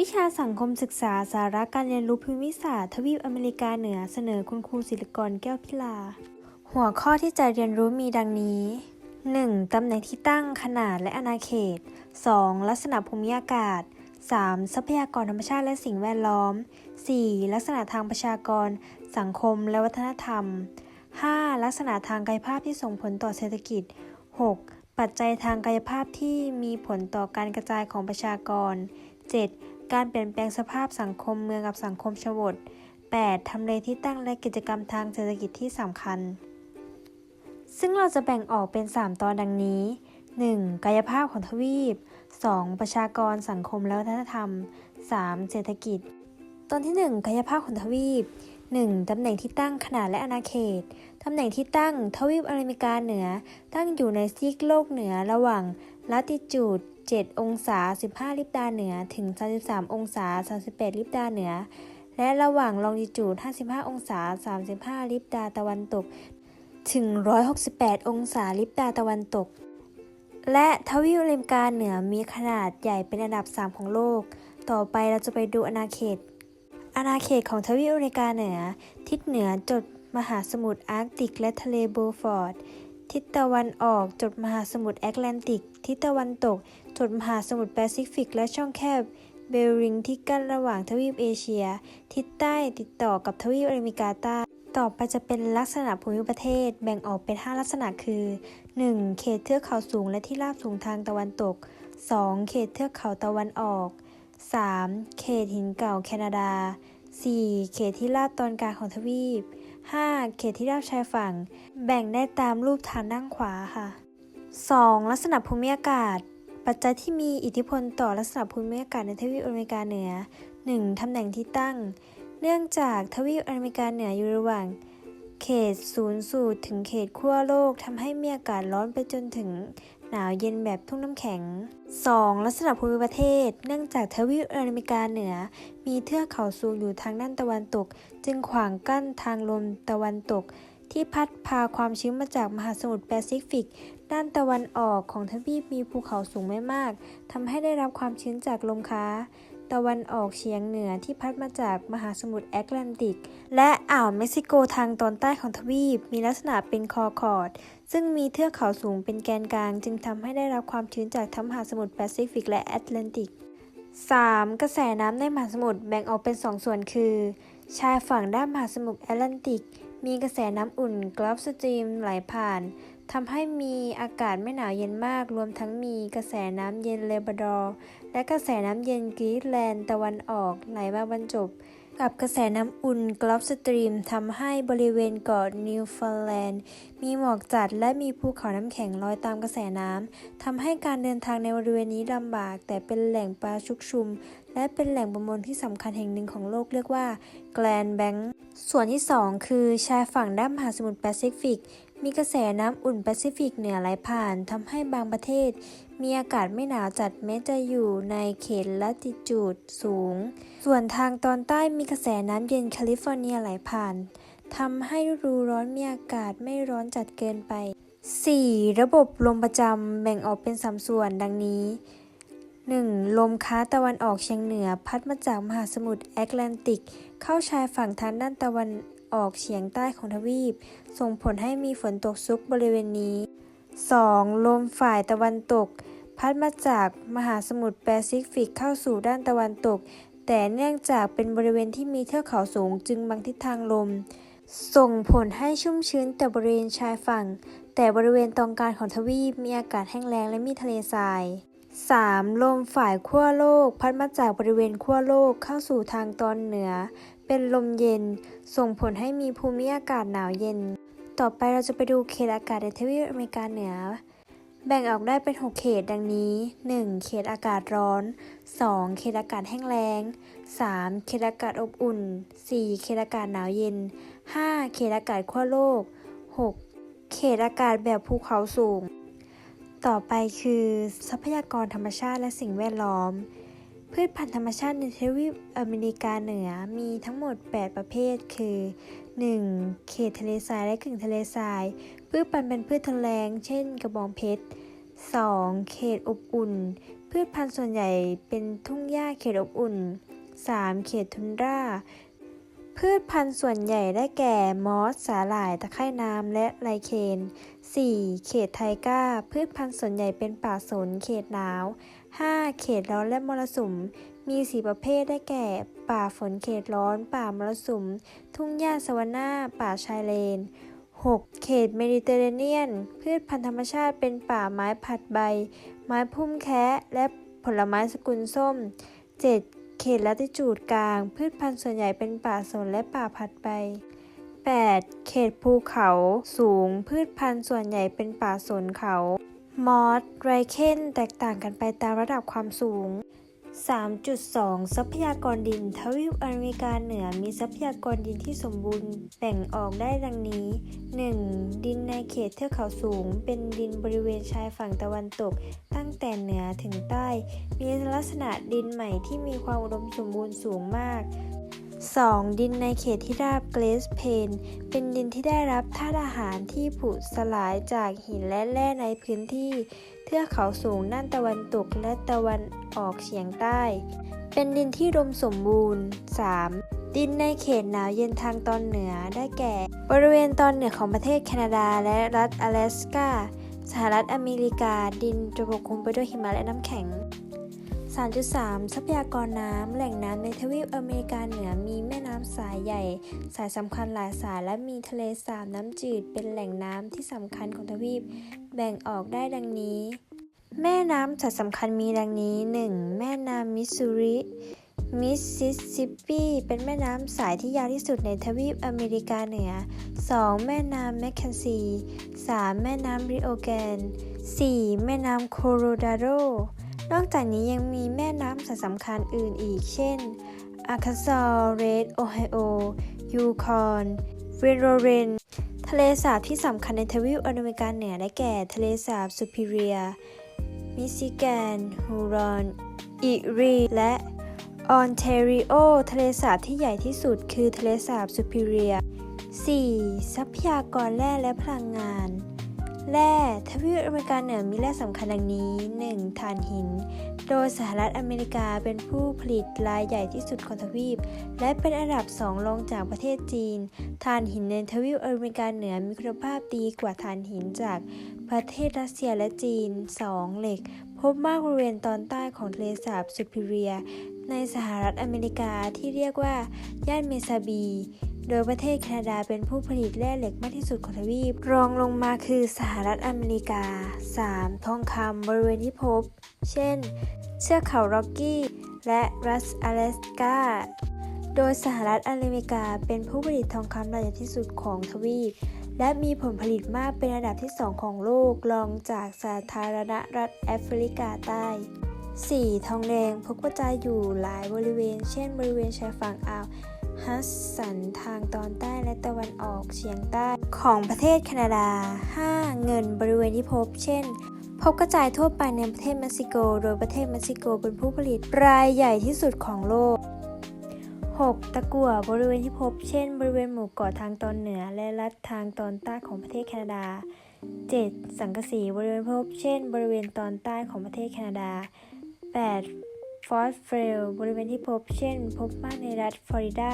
วิชาสังคมศึกษาสาระการเรียนรู้ภูมิศาสตร์ทวีปอเมริกาเหนือเสนอคุณครูศิลปกรแก้วพิลา หัวข้อที่จะเรียนรู้มีดังนี้ 1. ตำแหน่งที่ตั้งขนาดและอาณาเขต 2. ลักษณะภูมิอากาศ 3. ทรัพยากรธรรมชาติและสิ่งแวดล้อม 4. ลักษณะทางประชากร สังคมและวัฒนธรรม 5. ลักษณะทางกายภาพที่ส่งผลต่อเศรษฐกิจ 6. ปัจจัยทางกายภาพที่มีผลต่อการกระจายของประชากร 7. การเปลี่ยนแปลงสภาพสังคมเมืองกับสังคมชนบท 8. ทำเลที่ตั้งและกิจกรรมทางเศรษฐกิจที่สำคัญ ซึ่งเราจะแบ่งออกเป็น 3 ตอนดังนี้ 1. กายภาพของทวีป 2. ประชากรสังคมและวัฒนธรรม 3. เศรษฐกิจ ตอนที่ 1 กายภาพของทวีป 1. ตำแหน่งที่ตั้งขนาดและอาณาเขต ตำแหน่งที่ตั้งทวีปอเมริกาเหนือ ตั้งอยู่ในซีกโลกเหนือระหว่างลัติจูด 7 องศา 15 ลิบดาเหนือ ถึง 33 องศา 38 ลิบดาเหนือ และระหว่างลองดิจูด 55 องศา 35 ลิบดาตะวันตก ถึง 168 องศา ลิบดาตะวันตก และทวีปอเมริกาเหนือมีขนาดใหญ่เป็นอันดับ 3 ของโลก ต่อไปเราจะไปดูอาณาเขต อาณาเขตของทวีปอเมริกาเหนือ ทิศเหนือจดมหาสมุทรอาร์กติก และทะเลโบฟอร์ดทิศตะวันออกจดมหาสมุทรแอตแลนติก ทิศตะวันตก จดมหาสมุทรแปซิฟิกและช่องแคบเบลริงที่กั้นระหว่างทวีปเอเชีย ทิศใต้ติดต่อกับทวีปอเมริกาใต้ ต่อไปจะเป็นลักษณะภูมิประเทศแบ่งออกเป็น 5 ลักษณะคือ 1. เขตเทือกเขาสูงและที่ราบสูงทางตะวันตก 2. เขตเทือกเขาตะวันออก 3. เขตหินเก่าแคนาดา 4. เขตที่ราบตอนกลางของทวีป 5. เขตที่ราบชายฝั่ง แบ่งได้ตามรูปทางด้านขวาค่ะ 2. ลักษณะภูมิอากาศ ปัจจัยที่มีอิทธิพลต่อลักษณะภูมิอากาศในทวีปอเมริกาเหนือ 1. ตำแหน่งที่ตั้ง เนื่องจากทวีปอเมริกาเหนืออยู่ระหว่าง เขตศูนย์สูตรถึงเขตขั้วโลกทำให้มีอากาศร้อนไปจนถึงหนาวเย็นแบบทุ่งน้ำแข็ง 2. ลักษณะภูมิประเทศ เนื่องจากทวีปอเมริกาเหนือ มีเทือกเขาสูงอยู่ทางด้านตะวันตก จึงขวางกั้นทางลมตะวันตกที่พัดพาความชื้นมาจากมหาสมุทรแปซิฟิก ด้านตะวันออกของทวีปมีภูเขาสูงไม่มากทำให้ได้รับความชื้นจากลมค้า ตะวันออกเฉียงเหนือที่พัดมาจากมหาสมุทรแอตแลนติก และอ่าวเม็กซิโกทางตอนใต้ของทวีป มีลักษณะเป็นคอคอร์ด ซึ่งมีเทือกเขาสูงเป็นแกนกลาง จึงทำให้ได้รับความชื้นจากทั้งมหาสมุทรแปซิฟิกและแอตแลนติก 3. กระแสน้ำในมหาสมุทรแบ่งออกเป็น 2 ส่วนคือ ชายฝั่งด้านมหาสมุทรแอตแลนติก มีกระแสน้ำอุ่นกราฟสตรีมไหลผ่าน ทำให้มีอากาศไม่หนาวเย็นมาก รวมทั้งมีกระแสน้ำเย็นเลบราดอร์และกระแสน้ำเย็นกรีนแลนด์ตะวันออกไหลมาบรรจบ กับกระแสน้ำอุ่นกราฟสตรีมทำให้บริเวณเกาะนิวฟาแลนด์มีหมอกจัดและมีภูเขาน้ำแข็งลอยตามกระแสน้ำทำให้การเดินทางในบริเวณนี้ลำบาก แต่เป็นแหล่งปลาชุกชุม และเป็นแหล่งประมงที่สำคัญแห่งหนึ่งของโลกเรียกว่าแกลนแบงค์ส่วนที่ 2 คือชายฝั่งด้านมหาสมุทรแปซิฟิก มีกระแสน้ำอุ่นแปซิฟิกเหนือไหลผ่านทำให้บางประเทศ มีอากาศไม่หนาวจัดแม้จะอยู่ในเขตลัติจูดสูง ส่วนทางตอนใต้มีกระแสน้ำเย็นแคลิฟอร์เนียไหลผ่านทำให้ฤดูร้อนมีอากาศไม่ร้อนจัดเกินไป 4. ระบบลมประจำแบ่งออกเป็น3ส่วนดังนี้ 1. ลมค้าตะวันออกเฉียงเหนือ พัดมาจากมหาสมุทรแอตแลนติก เข้าชายฝั่งทางด้านตะวัน ออกเฉียงใต้ของทวีป ส่งผลให้มีฝนตกชุกบริเวณนี้ 2. ลมฝ่ายตะวันตก พัดมาจากมหาสมุทรแปซิฟิกเข้าสู่ด้านตะวันตก แต่เนื่องจากเป็นบริเวณที่มีเทือกเขาสูงจึงบังทิศทางลม ส่งผลให้ชุ่มชื้นแต่บริเวณชายฝั่ง แต่บริเวณตรงกลางของทวีปมีอากาศแห้งแล้งและมีทะเลทราย 3. ลมฝ่ายขั้วโลก พัดมาจากบริเวณขั้วโลกเข้าสู่ทางตอนเหนือ เป็นลมเย็น ส่งผลให้มีภูมิอากาศหนาวเย็น ต่อไปเราจะไปดูเขตอากาศในทวีปอเมริกาเหนือ แบ่งออกได้เป็น 6 เขตดังนี้ 1. เขตอากาศร้อน 2. เขตอากาศแห้งแล้ง 3. เขตอากาศอบอุ่น 4. เขตอากาศหนาวเย็น 5. เขตอากาศขั้วโลก 6. เขตอากาศแบบภูเขาสูง ต่อไปคือ ทรัพยากรธรรมชาติและสิ่งแวดล้อม พืชพันธุ์ธรรมชาติในทวีปอเมริกาเหนือมีทั้งหมด 8 ประเภท คือ 1. เขตทะเลทรายและกึ่งทะเลทราย พืชพันธุ์เป็นพืชทนแรงเช่นกระบองเพชร 2. เขตอบอุ่น พืชพันธุ์ส่วนใหญ่เป็นทุ่งหญ้าเขตอบอุ่น 3. เขตทุนราพืชพันธุ์ส่วนใหญ่ได้แก่ มอส สาหร่าย ตะไคร่น้ำ และไลเคน 4. เขตไทก้า พืชพันธุ์ส่วนใหญ่เป็นป่าสน เขตหนาว 5. เขตร้อนและมรสุม มีสีประเภทได้แก่ ป่าฝนเขตร้อน ป่ามรสุม ทุ่งหญ้าสวนาป่าชายเลน 6. เขตเมดิเตอร์เรเนียน พืชพันธุ์ธรรมชาติเป็นป่าไม้ผัดใบ ไม้พุ่มแคะและผลไม้สกุลส้ม 7. เขตลัติจูดกลาง พืชพันธุ์ส่วนใหญ่เป็นป่าสนและป่าผัดใบ 8. เขตภูเขาสูง พืชพันธุ์ส่วนใหญ่เป็นป่าสนเขา มอสไรเคนแตกต่างกันไปตามระดับความสูง 3.2 ทรัพยากรดิน ทวีปอเมริกาเหนือมีทรัพยากรดินที่สมบูรณ์แบ่งออกได้ดังนี้ 1. ดินในเขตเทือกเขาสูง เป็นดินบริเวณชายฝั่งตะวันตก ตั้งแต่เหนือถึงใต้ มีลักษณะดินใหม่ที่มีความอุดมสมบูรณ์สูงมาก 2. ดินในเขตที่ราบเกรสเพน เป็นดินที่ได้รับธาตุอาหารที่ผุสลายจากหินและแร่ในพื้นที่ เทือกเขาสูงด้านตะวันตกและตะวันออกเฉียงใต้ เป็นดินที่อุดมสมบูรณ์ 3. ดินในเขตหนาวเย็นทางตอนเหนือได้แก่ บริเวณตอนเหนือของประเทศแคนาดาและรัฐอลาสกาสหรัฐอเมริกา ดินจะปกคลุมไปด้วยหิมะและน้ำแข็ง 3.3 ทรัพยากรน้ำ แหล่งน้ำในทวีปอเมริกาเหนือมีแม่น้ำสายใหญ่ สายสำคัญหลายสายและมีทะเลสาบน้ำจืด เป็นแหล่งน้ำที่สำคัญของทวีป แบ่งออกได้ดังนี้ แม่น้ำสายสำคัญมีดังนี้ 1. แม่น้ำมิสซูริมิสซิสซิปปีเป็นแม่น้ำสายที่ยาวที่สุดในทวีปอเมริกาเหนือ 2. แม่น้ำแมคเคนซี 3. แม่น้ำริโอแกน 4. แม่น้ำโคโลราโด นอกจากนี้ยังมีแม่น้ำสายสำคัญอื่นอีก เช่นอาคาซอร์เรดโอไฮโอ ยูคอนเวนโรเรน ทะเลสาบที่สำคัญในทวีปอเมริกาเหนือได้แก่ ทะเลสาบซูพิเรีย มิชิแกน ฮูรอน อิรี และออนแทริโอ ทะเลสาบที่ใหญ่ที่สุดคือทะเลสาบซูพิเรีย 4. ทรัพยากรแร่และพลังงาน แร่ทวีปอเมริกาเหนือมีแร่สำคัญดังนี้ 1. ถ่านหิน โดยสหรัฐอเมริกาเป็นผู้ผลิตรายใหญ่ที่สุดของทวีป และเป็นอันดับสองรองจากประเทศจีน ถ่านหินในทวีปอเมริกาเหนือมีคุณภาพดีกว่าถ่านหินจากประเทศรัสเซียและจีน 2. เหล็ก พบมากบริเวณตอนใต้ของทะเลสาบซูพิเรีย ในสหรัฐอเมริกาที่เรียกว่าย่านเมซาบี โดยประเทศแคนาดาเป็นผู้ผลิตแร่เหล็กมากที่สุดของทวีป รองลงมาคือสหรัฐอเมริกา 3. ทองคำบริเวณที่พบ เช่น เชือกเขาร็อกกี้ และรัสอเลสกาโดยสหรัฐอเมริกาเป็นผู้ผลิตทองคำรายใหญ่ที่สุดของทวีป และมีผลผลิตมากเป็นอันดับที่ 2 ของโลกรองจากสาธารณรัฐแอฟริกาใต้ 4. ทองแดงพบกระจายอยู่หลายบริเวณ เช่น บริเวณชายฝั่งอ่าว ฮัสสันทางตอนใต้และตะวันออกเฉียงใต้ของประเทศแคนาดา 5. เงินบริเวณที่พบ เช่น พบกระจายทั่วไปในประเทศเม็กซิโก โดยประเทศเม็กซิโกเป็นผู้ผลิตรายใหญ่ที่สุดของโลก 6. ตะกั่วบริเวณที่พบ เช่น บริเวณหมู่เกาะทางตอนเหนือ และรัฐทางตอนใต้ของประเทศแคนาดา 7. สังกะสีบริเวณพบ เช่น บริเวณตอนใต้ของประเทศแคนาดา 8. ฟอสเฟลบริเวณที่พบเช่น พบมากในรัฐฟลอริดา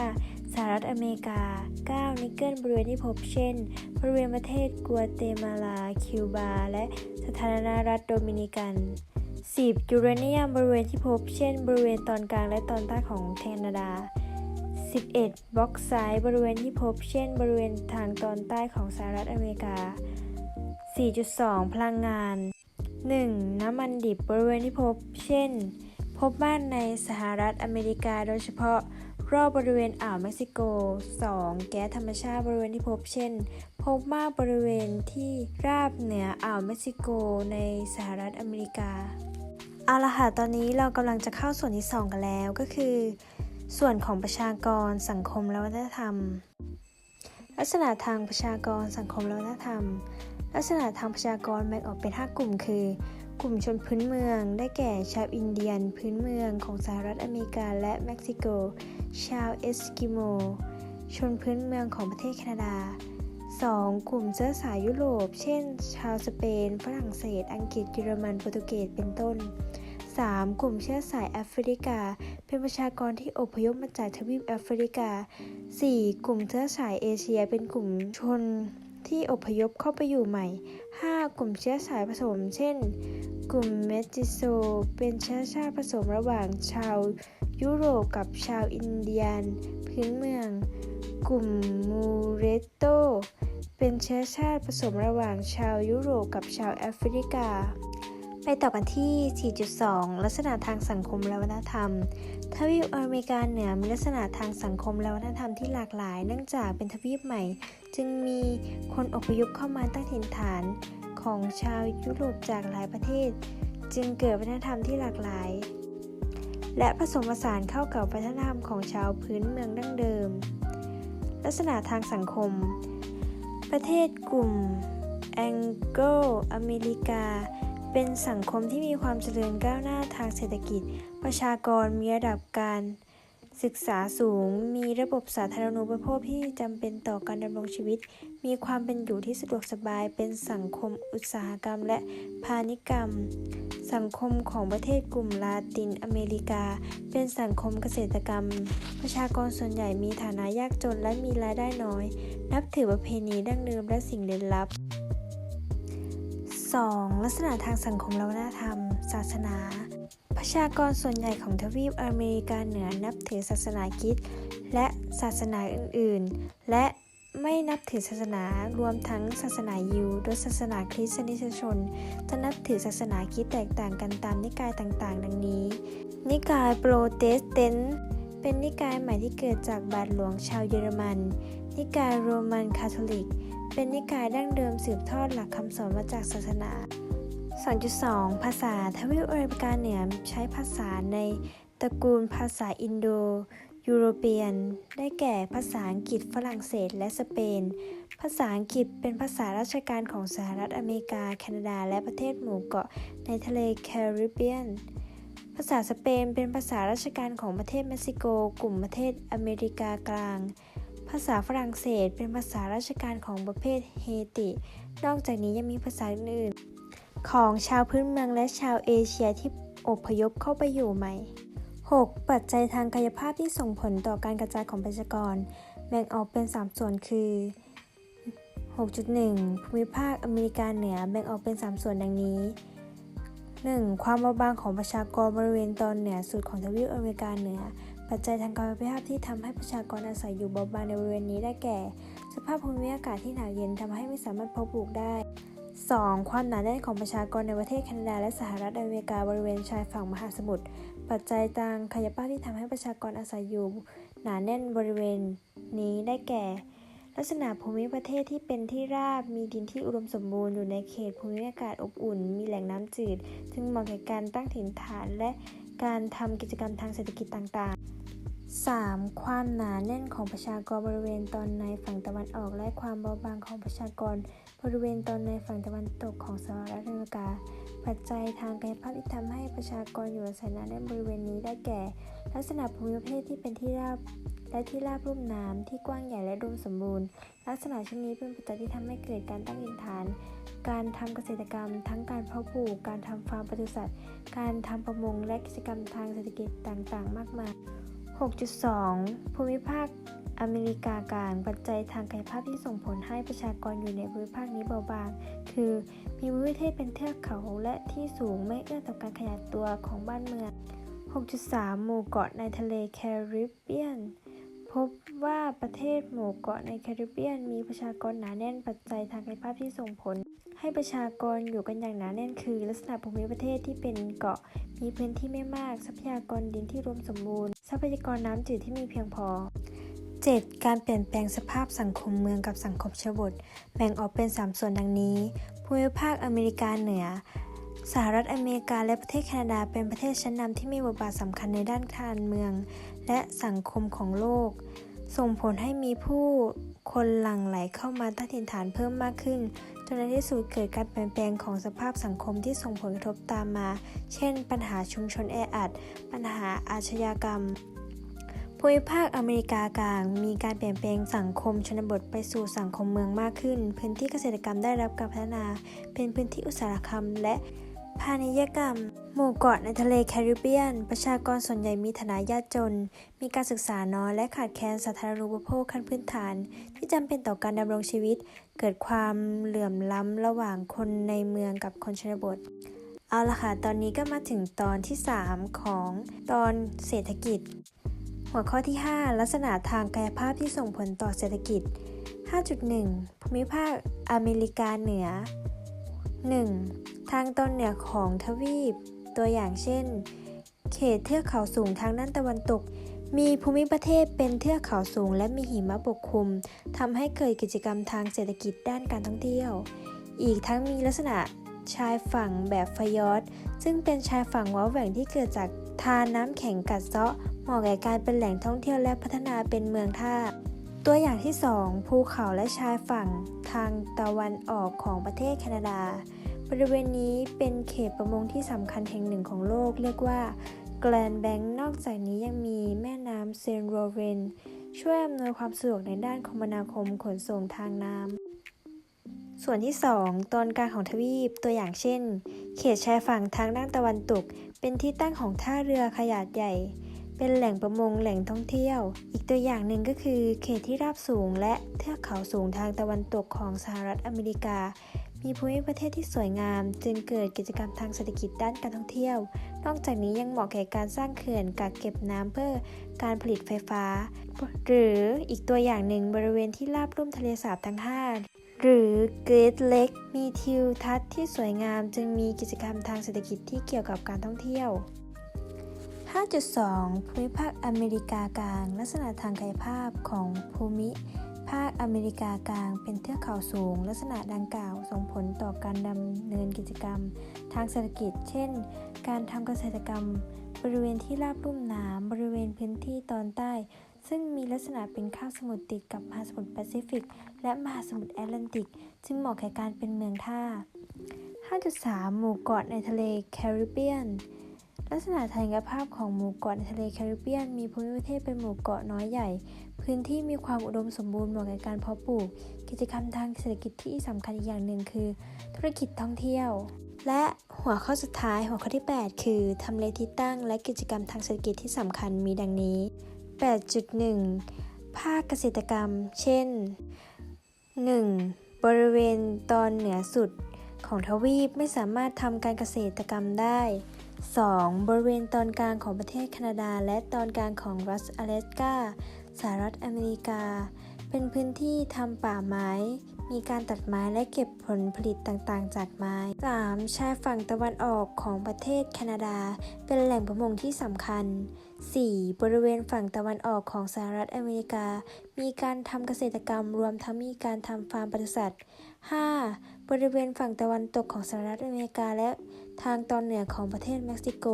สหรัฐอเมริกา 9. นิกเกิลบริเวณที่พบเช่น บริเวณประเทศกัวเตมาลา คิวบา และสาธารณรัฐโดมินิกัน 10. ยูเรเนียมบริเวณที่พบเช่น บริเวณตอนกลางและตอนใต้ของแคนาดา 11. บล็อกไซด์บริเวณที่พบเช่น บริเวณทางตอนใต้ของสหรัฐอเมริกา 4.2 พลังงาน 1. น้ำมันดิบบริเวณที่พบ เช่น พบบ้านในสหรัฐอเมริกาโดยเฉพาะรอบบริเวณอ่าวเม็กซิโก 2. แก๊สธรรมชาติบริเวณที่พบเช่น พบมากบริเวณที่ราบเหนืออ่าวเม็กซิโกในสหรัฐอเมริกา เอาละค่ะ ตอนนี้เรากำลังจะเข้าส่วนที่ 2 กันแล้วก็คือ ส่วนของประชากรสังคมและวัฒนธรรม ลักษณะทางประชากรสังคมและวัฒนธรรม ลักษณะทางประชากรแบ่งออกเป็น 5 กลุ่ม คือ กลุ่มชนพื้นเมือง ได้แก่ชาวอินเดียนพื้นเมืองของสหรัฐอเมริกาและเม็กซิโก ชาวเอสกิโม ชนพื้นเมืองของประเทศแคนาดา 2. กลุ่มเชื้อสายยุโรป เช่น ชาวสเปน ฝรั่งเศส อังกฤษ เยอรมัน โปรตุเกส เป็นต้น 3. กลุ่มเชื้อสายแอฟริกา เป็นประชากรที่อพยพมาจากทวีปแอฟริกา 4. กลุ่มเชื้อสายเอเชีย เป็นกลุ่มชนที่อพยพเข้าไปอยู่ใหม่ 5. กลุ่มเชื้อสายผสม เช่น กลุ่มเมจิโซเป็นเชื้อชาติผสมระหว่างชาวยุโรปกับชาวอินเดียน พื้นเมือง กลุ่มมูเรโต เป็นเชื้อชาติผสมระหว่างชาวยุโรปกับชาวแอฟริกา ไปต่อกันที่ 4.2 ลักษณะทางสังคมและวัฒนธรรม ทวีปอเมริกาเหนือมีลักษณะทางสังคมและวัฒนธรรมที่หลากหลาย เนื่องจากเป็นทวีปใหม่ จึงมีคนอพยพเข้ามาตั้งถิ่นฐาน ของชาวยุโรปจากหลายประเทศ จึงเกิดวัฒนธรรมที่หลากหลาย และผสมผสานเข้ากับวัฒนธรรมของชาวพื้นเมืองดั้งเดิม ลักษณะทางสังคม ประเทศกลุ่มแองโกลอเมริกา เป็นสังคมที่มีความเจริญก้าวหน้าทางเศรษฐกิจ ประชากรมีระดับการ ศึกษาสูง มีระบบสาธารณูปโภคที่จำเป็นต่อการดำรงชีวิต มีความเป็นอยู่ที่สะดวกสบาย เป็นสังคมอุตสาหกรรม และพาณิชยกรรม สังคมของประเทศกลุ่มลาตินอเมริกา เป็นสังคมเกษตรกรรม ประชากรส่วนใหญ่มีฐานะยากจนและมีรายได้น้อย นับถือประเพณีดั้งเดิมและสิ่งลึกลับ 2. ลักษณะทางสังคมและวัฒนธรรม ศาสนา ประชากรส่วนใหญ่ของทวีปอเมริกาเหนือนับถือศาสนาคริสต์และศาสนาอื่นๆ และไม่นับถือศาสนารวมทั้งศาสนายิวโดยศาสนาคริสต์นิชน จะนับถือศาสนาคริสต์แตกต่างกันตามนิกายต่างๆ ดังนี้ นิกายโปรเตสแตนต์เป็นนิกายใหม่ที่เกิดจากบาทหลวงชาวเยอรมัน นิกายโรมันคาทอลิก เป็นนิกายดั้งเดิมสืบทอดหลักคำสอนมาจากศาสนา 2.2 ภาษาทวีปอเมริกาเหนือใช้ภาษาในตระกูลภาษาอินโดยูโรเปียน ได้แก่ภาษาอังกฤษฝรั่งเศสและสเปน ภาษาอังกฤษเป็นภาษาราชการของสหรัฐอเมริกา แคนาดา และประเทศหมู่เกาะในทะเลแคริบเบียน ภาษาสเปนเป็นภาษาราชการของประเทศเม็กซิโก กลุ่มประเทศอเมริกากลาง ภาษาฝรั่งเศสเป็นภาษาราชการของประเทศเฮติ นอกจากนี้ยังมีภาษาอื่น ของชาวพื้นเมืองและชาวเอเชียที่อพยพเข้าไปอยู่ใหม่ 6. ปัจจัยทางกายภาพที่ส่งผลต่อการกระจายของประชากร แบ่งออกเป็น 3 ส่วนคือ 6.1 ภูมิภาคอเมริกาเหนือแบ่งออกเป็น 3 ส่วนดังนี้ 1. ความเบาบางของประชากรบริเวณตอนเหนือสุดของทวีปอเมริกาเหนือ ปัจจัยทางกายภาพที่ทำให้ประชากรอาศัยอยู่เบาบางในบริเวณนี้ได้แก่ สภาพภูมิอากาศที่หนาวเย็นทำให้ไม่สามารถเพาะปลูกได้ 2. ความหนาแน่นของประชากรในประเทศแคนาดาและสหรัฐอเมริกาบริเวณชายฝั่งมหาสมุทร ปัจจัยทางกายภาพที่ทำให้ประชากรอาศัยอยู่ หนาแน่นบริเวณนี้ได้แก่ ลักษณะภูมิประเทศที่เป็นที่ราบ มีดินที่อุดมสมบูรณ์อยู่ในเขตภูมิอากาศอบอุ่น มีแหล่งน้ำจืดจึงเหมาะแก่การตั้งถิ่นฐานและการทำกิจกรรมทางเศรษฐกิจต่างๆ 3. ความหนาแน่นของประชากรบริเวณตอนในฝั่งตะวันออกและความเบาบางของประชากร บริเวณตอนในฝั่งตะวันตกของสหรัฐอเมริกา ปัจจัยทางกายภาพที่ทำให้ประชากรอยู่อาศัยนาแน่นบริเวณนี้ได้แก่ ลักษณะภูมิประเทศที่เป็นที่ราบและที่ราบลุ่มน้ำที่กว้างใหญ่และอุดมสมบูรณ์ ลักษณะเช่นนี้เป็นปัจจัยที่ทำให้เกิดการตั้งถิ่นฐาน การทำเกษตรกรรม ทั้งการเพาะปลูก การทำฟาร์มปศุสัตว์ การทำประมงและกิจกรรมทางเศรษฐกิจต่างๆ มากมาย 6.2 ภูมิภาคอเมริกากลางปัจจัยทางกายภาพที่ส่งผลให้ประชากรอยู่ในภูมิภาคนี้เบาบาง คือ มีภูมิประเทศเป็นเทือกเขาและที่สูงไม่เอื้อต่อการขยายตัวของบ้านเมือง 6.3 หมู่เกาะในทะเลแคริบเบียน พบว่าประเทศหมู่เกาะในแคริบเบียน มีประชากรหนาแน่นปัจจัยทางกายภาพที่ส่งผล ให้ประชากรอยู่กันอย่างหนาแน่นคือ ลักษณะภูมิประเทศที่เป็นเกาะ มีพื้นที่ไม่มาก ทรัพยากรดินที่รวมสมบูรณ์ ทรัพยากรน้ำจืดที่มีเพียงพอ 7. การเปลี่ยนแปลงสภาพสังคมเมืองกับสังคมชนบทแบ่งออกเป็น 3 ส่วนดังนี้ ภูมิภาคอเมริกาเหนือ สหรัฐอเมริกาและประเทศแคนาดาเป็นประเทศชั้นนำที่มีบทบาทสำคัญในด้านการเมือง และสังคมของโลก ส่งผลให้มีผู้คนหลั่งไหลเข้ามาตั้งถิ่นฐานเพิ่มมากขึ้น จนในที่สุดเกิดการเปลี่ยนแปลงของสภาพสังคมที่ส่งผลกระทบตามมา เช่น ปัญหาชุมชนแออัด ปัญหาอาชญากรรมภูมิภาคอเมริกากลาง มีการเปลี่ยนแปลงสังคมชนบทไปสู่สังคมเมืองมากขึ้น พื้นที่เกษตรกรรมได้รับการพัฒนา เป็นพื้นที่อุตสาหกรรม และพาณิชยกรรม หมู่เกาะในทะเลแคริบเบียน ประชากรส่วนใหญ่มีฐานะยากจน มีการศึกษาน้อยและขาดแคลนสาธารณูปโภคขั้นพื้นฐาน ที่จำเป็นต่อการดำรงชีวิต เกิดความเหลื่อมล้ำระหว่างคนในเมืองกับคนชนบท เอาละค่ะ ตอนนี้ก็มาถึงตอนที่ 3 ของตอนเศรษฐกิจ หัวข้อที่ 5 ลักษณะทางกายภาพที่ส่งผลต่อเศรษฐกิจ 5.1 ภูมิภาคอเมริกาเหนือ 1. ทางตอนเหนือของทวีป ตัวอย่างเช่น เขตเทือกเขาสูงทางด้านตะวันตก มีภูมิประเทศเป็นเทือกเขาสูงและมีหิมะปกคลุมทำให้เกิดกิจกรรมทางเศรษฐกิจด้านการท่องเที่ยว อีกทั้งมีลักษณะชายฝั่งแบบฟยอดซึ่งเป็นชายฝั่งว้าแหว่งที่เกิดจากทานน้ำแข็งกัดเซาะเหมาะแก่การเป็นแหล่งท่องเที่ยวและพัฒนาเป็นเมืองท่า ตัวอย่างที่ 2 ภูเขาและชายฝั่งทางตะวันออกของประเทศแคนาดา บริเวณนี้เป็นเขตประมงที่สำคัญแห่งหนึ่งของโลก เรียกว่าแกลนแบงค์นอกจากนี้ยังมีแม่น้ำเซนโรเวนช่วยอำนวยความสะดวกในด้านคมนาคมขนส่งทางน้ำ ส่วนที่ 2 ตอนกลางของทวีปตัวอย่างเช่น เขตชายฝั่งทางด้านตะวันตก เป็นที่ตั้งของท่าเรือขนาดใหญ่ เป็นแหล่งประมงแหล่งท่องเที่ยว อีกตัวอย่างหนึ่งก็คือ เขตที่ราบสูงและเทือกเขาสูงทางตะวันตกของสหรัฐอเมริกา มีภูมิประเทศที่สวยงาม จึงเกิดกิจกรรมทางเศรษฐกิจด้านการท่องเที่ยว นอกจากนี้ยังเหมาะแก่การสร้างเขื่อนกักเก็บน้ำเพื่อการผลิตไฟฟ้า หรืออีกตัวอย่างหนึ่งบริเวณที่ราบลุ่มทะเลสาบทั้ง5หรือเกรทเล็กมีทิวทัศน์ที่สวยงาม จึงมีกิจกรรมทางเศรษฐกิจที่เกี่ยวกับการท่องเที่ยว 5.2 ภูมิภาคอเมริกากลาง ลักษณะทางกายภาพของภูมิ ภาคอเมริกากลางเป็นเทือกเขาสูง ลักษณะดังกล่าวส่งผลต่อการดำเนินกิจกรรม ทางเศรษฐกิจ เช่น การทำเกษตรกรรม บริเวณที่ราบลุ่มน้ำบริเวณพื้นที่ตอนใต้ ซึ่งมีลักษณะเป็นคาบสมุทรติดกับมหาสมุทรแปซิฟิก และมหาสมุทรแอตแลนติกจึงเหมาะแก่การเป็นเมืองท่า 5.3 หมู่เกาะในทะเลแคริบเบียน ลักษณะทางกายภาพของหมู่เกาะในทะเลแคริบเบียน มีภูมิประเทศเป็นหมู่เกาะน้อยใหญ่ พื้นที่มีความอุดมสมบูรณ์เหมาะแกับการเพาะปลูก กิจกรรมทางเศรษฐกิจที่สำคัญอีกอย่างหนึ่งคือ ธุรกิจท่องเที่ยว และหัวข้อสุดท้ายหัวข้อที่ 8 คือทำเลที่ตั้ง และกิจกรรมทางเศรษฐกิจที่สำคัญมีดังนี้ 8.1 ภาคเกษตรกรรม เช่น 1. บริเวณตอนเหนือสุดของทวีปไม่สามารถทำการเกษตรกรรมได้ 2. บริเวณตอนกลางของประเทศแคนาดา และตอนกลางของรัฐอเลสกาสหรัฐอเมริกา เป็นพื้นที่ทำป่าไม้ มีการตัดไม้และเก็บผลผลิตต่างๆ จากไม้ 3. ชายฝั่งตะวันออกของประเทศแคนาดา เป็นแหล่งประมงที่สำคัญ 4. บริเวณฝั่งตะวันออกของสหรัฐอเมริกา มีการทำเกษตรกรรมรวมทั้งมีการทำฟาร์มปศุสัตว์ 5. บริเวณฝั่งตะวันตกของสหรัฐอเมริกาและ ทางตอนเหนือของประเทศเม็กซิโก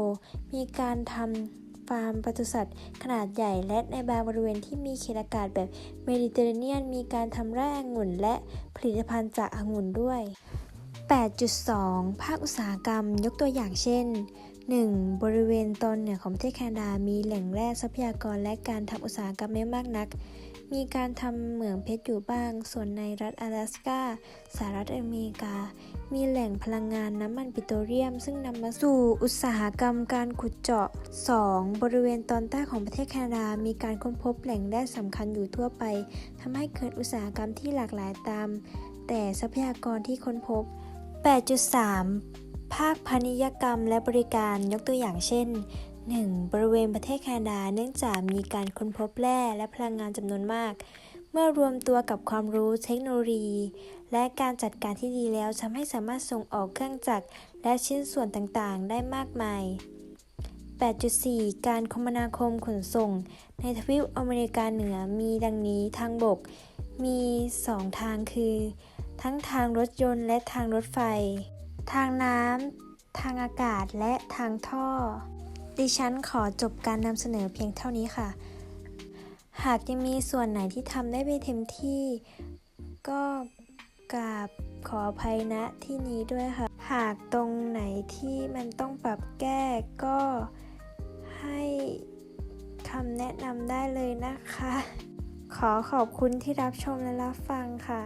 มีการทำฟาร์มปศุสัตว์ขนาดใหญ่และในบางบริเวณที่มีเขตอากาศแบบเมดิเตอร์เรเนียน มีการทำไร่องุ่นและผลิตภัณฑ์จากองุ่นด้วย 8.2 ภาคอุตสาหกรรมยกตัวอย่างเช่น 1. บริเวณตอนเหนือของประเทศแคนาดา มีแหล่งแร่ทรัพยากรและการทำอุตสาหกรรมไม่มากนัก มีการทำเหมืองเพชรอยู่บ้าง ส่วนในรัฐ阿拉สกาสหรัฐอเมริกา มีแหล่งพลังงานน้ำมันปิโตรเลียม ซึ่งนำมาสู่อุตสาหกรรมการขุดเจาะ 2. บริเวณตอนใต้ของประเทศแคนาดา มีการค้นพบแหล่งแร่สำคัญอยู่ทั่วไปทำให้เกิดอุตสาหกรรมที่หลากหลายตาม แต่ทรัพยากรที่ค้นพบ 8.3ภาคพาณิยกรรมและบริการยกตัวอย่างเช่น 1. บริเวณประเทศแคนาดา เนื่องจากมีการค้นพบแร่และพลังงานจำนวนมาก เมื่อรวมตัวกับความรู้เทคโนโลยี และการจัดการที่ดีแล้วทำให้สามารถส่งออกเครื่องจักรและชิ้นส่วนต่างๆ ได้มากมาย 8.4 การคมนาคมขนส่ง ในทวีปอเมริกาเหนือมีดังนี้ทางบก มี 2 ทางคือ ทั้งทางรถยนต์และทางรถไฟ ทางน้ำทางอากาศและทางท่อ ดิฉันขอจบการนำเสนอเพียงเท่านี้ค่ะ หากยังมีส่วนไหนที่ทำได้ไม่เต็มที่ ก็กราบขออภัยณที่นี้ด้วยค่ะ หากตรงไหนที่มันต้องปรับแก้ก็ให้คำแนะนำได้เลยนะคะ ขอขอบคุณที่รับชมและรับฟังค่ะ